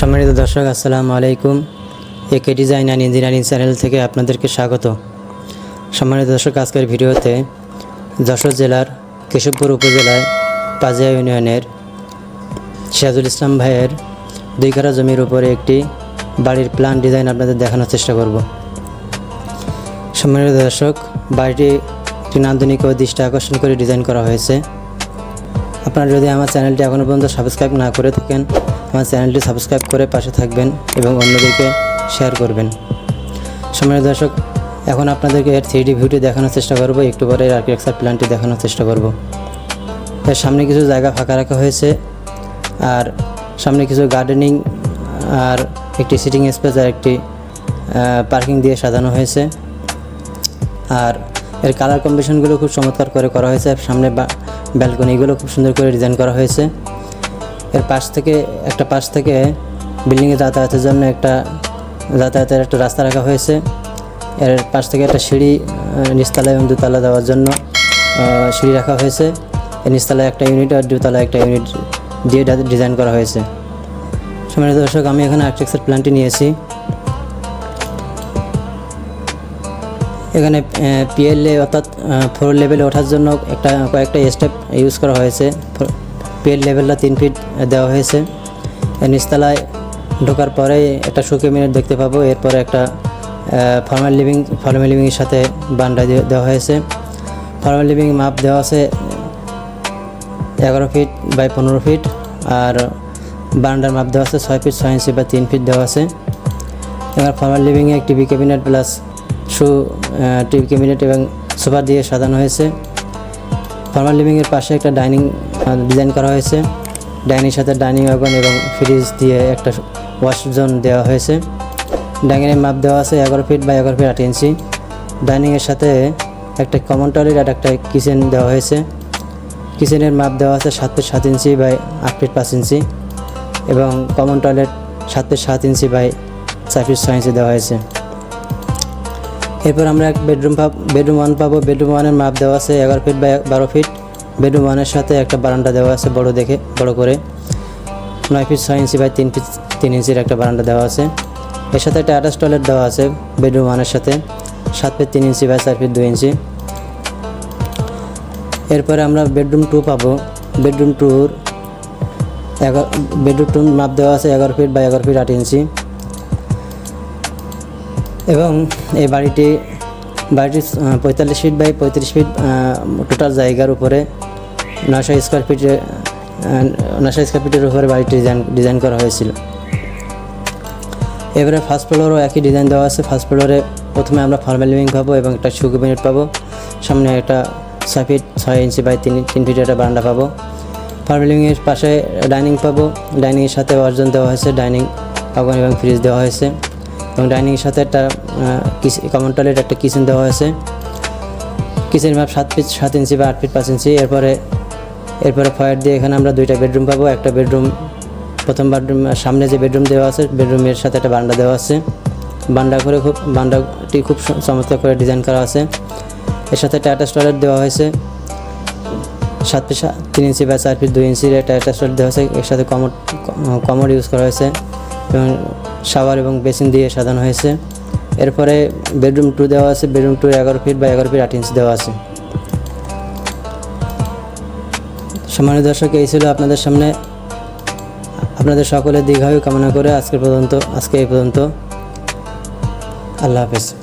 সম্মানিত দর্শক, আসসালামু আলাইকুম। একে ডিজাইন অ্যান্ড ইঞ্জিনিয়ারিং চ্যানেল থেকে আপনাদেরকে স্বাগত। সম্মানিত দর্শক, আজকের ভিডিওতে যশোর জেলার কেশবপুর উপজেলায় পাজিয়া ইউনিয়নের সিরাজুল ইসলাম ভাইয়ের দুই কাঠা জমির উপরে একটি বাড়ির প্ল্যান ডিজাইন আপনাদের দেখানোর চেষ্টা করব। সম্মানিত দর্শক, বাড়িটি একটি নান্দনিক ও দৃষ্টি আকর্ষণ করে ডিজাইন করা হয়েছে। আপনারা যদি আমার চ্যানেলটি এখনও পর্যন্ত সাবস্ক্রাইব না করে থাকেন আমার চ্যানেলটি সাবস্ক্রাইব করে পাশে থাকবেন এবং অন্যদেরকে শেয়ার করবেন। সম্মানিত দর্শক, এখন আপনাদেরকে এর থ্রি ডি ভিউটি দেখানোর চেষ্টা করব। একটু পরে এর আর্কিটেকচার প্ল্যানটি দেখানোর চেষ্টা করব। এর সামনে কিছু জায়গা ফাঁকা রাখা হয়েছে। আর সামনে কিছু গার্ডেনিং আর একটি সিটিং স্পেস আর একটি পার্কিং দিয়ে সাজানো হয়েছে। আর এর কালার কম্বিনেশনগুলো খুব চমৎকার করে করা হয়েছে। সামনে ব্যালকনিগুলো খুব সুন্দর করে ডিজাইন করা হয়েছে। এর পাশ থেকে, একটা পাশ থেকে বিল্ডিংয়ে যাতায়াতের জন্য একটা, যাতায়াতের একটা রাস্তা রাখা হয়েছে। এর পাশ থেকে একটা সিঁড়ি নিচতলা এবং দুতলা দেওয়ার জন্য সিঁড়ি রাখা হয়েছে। নিচতলায় একটা ইউনিট আর দুতলায় একটা ইউনিট দিয়ে ডিজাইন করা হয়েছে। সম্মানিত দর্শক, আমি এখানে আর্কিটেকচার প্ল্যানটি নিয়েছি। এখানে পিএলএ অর্থাৎ ফোর লেভেলে ওঠার জন্য একটা, কয়েকটা স্টেপ ইউজ করা হয়েছে। পিএল লেভেলটা তিন ফিট দেওয়া হয়েছে। নিচতলায় ঢোকার পরে একটা শুকে মিনিট দেখতে পাবো। এরপরে একটা ফর্মাল লিভিং ফর্মাল লিভিংয়ের সাথে বান্ডা দেওয়া হয়েছে। ফর্মাল লিভিং মাপ দেওয়া আছে এগারো ফিট বাই পনেরো ফিট আর বারান্ডার মাপ দেওয়া আছে ছয় ফিট ছয় ইঞ্চি বা তিন ফিট দেওয়া আছে। এবার formal লিভিংয়ে TV cabinet plus shoe TV cabinet এবং সোফা দিয়ে সাজানো হয়েছে। ফর্মাল লিভিংয়ের পাশে একটা ডাইনিং ডিজাইন করা হয়েছে। ডাইনিং সাথে ডাইনিং ওয়াগন এবং ফ্রিজ দিয়ে একটা ওয়াশ জোন দেওয়া হয়েছে। ডাইনিংয়ের মাপ দেওয়া আছে এগারো ফিট বা এগারো ফিট আট ইঞ্চি। ডাইনিংয়ের সাথে একটা কমন টয়লেট আর একটা কিচেন দেওয়া হয়েছে। কিচেনের মাপ দেওয়া আছে সাত ফিট সাত ইঞ্চি বাই আট ফিট পাঁচ ইঞ্চি এবং কমন টয়লেট সাত ফিট সাত ইঞ্চি বাই চার ফিট ছয় ইঞ্চি দেওয়া হয়েছে। এরপর আমরা এক বেডরুম পাব বেডরুম ওয়ান পাবো। বেডরুম ওয়ানের মাপ দেওয়া আছে এগারো ফিট বাই বারো ফিট। বেডরুম ওয়ানের সাথে একটা বারান্দা দেওয়া আছে বড় দেখে, বড় করে। নয় ফিট ছয় ইঞ্চি বাই তিন ফিট তিন ইঞ্চির একটা বারান্দা দেওয়া আছে। এর সাথে একটা অ্যাটাচ টয়লেট দেওয়া আছে বেডরুম ওয়ানের সাথে, সাত ফিট তিন ইঞ্চি বাই চার ফিট দুই ইঞ্চি। এরপরে আমরা বেডরুম টু পাবো। বেডরুম টুর এগারো বেডরুম টুর মাপ দেওয়া আছে এগারো ফিট বা এগারো ফিট আট ইঞ্চি। এবং এই বাড়িটি বাড়িটি পঁয়তাল্লিশ ফিট বাই পঁয়ত্রিশ ফিট টোটাল জায়গার উপরে নশো স্কোয়ার ফিটের নশো স্কোয়ার ফিটের উপরে বাড়িটি ডিজাইন ডিজাইন করা হয়েছিল। এবারে ফার্স্ট ফ্লোরও একই ডিজাইন দেওয়া আছে। ফার্স্ট ফ্লোরে প্রথমে আমরা ফর্মাল লিভিং পাবো এবং একটা সুগ মিনিট পাবো। সামনে একটা ছয় ফিট ছয় ইঞ্চি বাই তিন তিন ফিট একটা বারান্দা পাবো। ফর্মাল লিভিংয়ের পাশে ডাইনিং পাবো। ডাইনিংয়ের সাথে অর্জন দেওয়া হয়েছে। ডাইনিং ওয়াগন এবং ফ্রিজ দেওয়া হয়েছে। এবং ডাইনিংয়ের সাথে একটা কমন টয়লেট একটা কিচেন দেওয়া হয়েছে। কিচেন মাপ সাত ফিট সাত ইঞ্চি বা আট ফিট পাঁচ ইঞ্চি। এরপরে এরপরে ফয়ার দিয়ে এখানে আমরা দুইটা বেডরুম পাবো। একটা বেডরুম প্রথম বেডরুম সামনে যে বেডরুম দেওয়া আছে বেডরুমের সাথে একটা বান্ডা দেওয়া আছে। বান্ডা করে খুব বান্ডাটি খুব স- চমৎকার করে ডিজাইন করা আছে। এর সাথে একটা অ্যাটাচ টয়লেট দেওয়া হয়েছে। সাত ফিট তিন ইঞ্চি বা চার ফিট দুই ইঞ্চির একটা অ্যাটাচ টয়লেট দেওয়া হয়েছে এর সাথে কমোড কমোড ইউজ করা হয়েছে। শাওয়ার এবং বেসিন দিয়ে সাজানো হয়েছে। এরপরে বেডরুম টু দেওয়া আছে, বেডরুম টু এগারো ফিট বা এগারো ফিট আট ইঞ্চি দেওয়া আছে। সম্মানিত দর্শক, এই ছিল আপনাদের সামনে। আপনাদের সকলের দীর্ঘায়ু কামনা করে আজকে পর্যন্ত, আজকে এই পর্যন্ত। আল্লাহ হাফেজ।